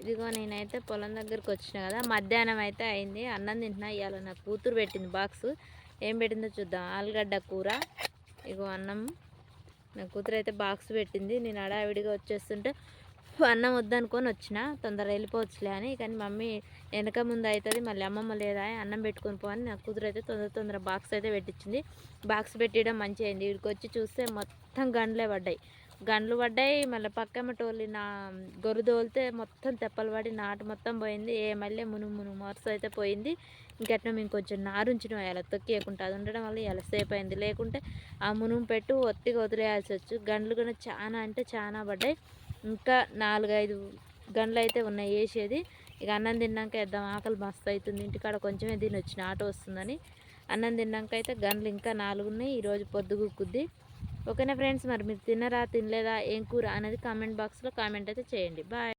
ఇదిగో నేనైతే పొలం దగ్గరికి వచ్చిన కదా మధ్యాహ్నం అయితే అయింది. అన్నం తింటున్నా ఇవాళ నా కూతురు పెట్టింది బాక్స్. ఏం పెట్టిందో చూద్దాం. ఆలుగడ్డ కూర ఇగో అన్నం. నా కూతురు అయితే బాక్స్ పెట్టింది. నేను అడావిడిగా వచ్చేస్తుంటే అన్నం వద్దనుకొని వచ్చిన. తొందర వెళ్ళిపోవచ్చులే అని. కానీ మమ్మీ వెనక ముందు అవుతుంది మళ్ళీ అమ్మమ్మ లేదా అన్నం పెట్టుకొని పోని నా కూతురు అయితే తొందర తొందర బాక్స్ అయితే పెట్టించింది. బాక్స్ పెట్టడం మంచి అయింది. వీడికి వచ్చి చూస్తే మొత్తం గండ్లే పడ్డాయి. గండ్లు పడ్డాయి. మళ్ళీ పక్కమ్మ టోలి నా గొర్రె తోలితే మొత్తం తెప్పలు పడి నాటు మొత్తం పోయింది. ఏ మళ్ళీ మునుగు మునుగు మరుస అయితే పోయింది. ఇంకెట్లా మేము కొంచెం నారుంచిన. ఇలా తొక్కియకుండా. అది ఉండడం వల్ల ఇలా సేపు అయింది. లేకుంటే ఆ మునుగు పెట్టు ఒత్తిగా వదిలేయాల్సి వచ్చు. గండ్లు కూడా చాలా అంటే చాలా పడ్డాయి. ఇంకా నాలుగైదు గండ్లు అయితే ఉన్నాయి వేసేది. ఇక అన్నం తిన్నాక వేద్దాం. ఆకలి మస్తు అవుతుంది ఇంటికాడ కొంచెమే తినొచ్చు నాటు వస్తుందని. అన్నం తిన్నాక అయితే గండ్లు ఇంకా నాలుగు ఉన్నాయి. ఈరోజు పొద్దుగుక్కుద్ది. ఓకేనా ఫ్రెండ్స్ మరి మీరు తిన్నరా తినలేదా ఏం కూర అనేది కామెంట్ బాక్స్లో కామెంట్ అయితే చేయండి. బాయ్.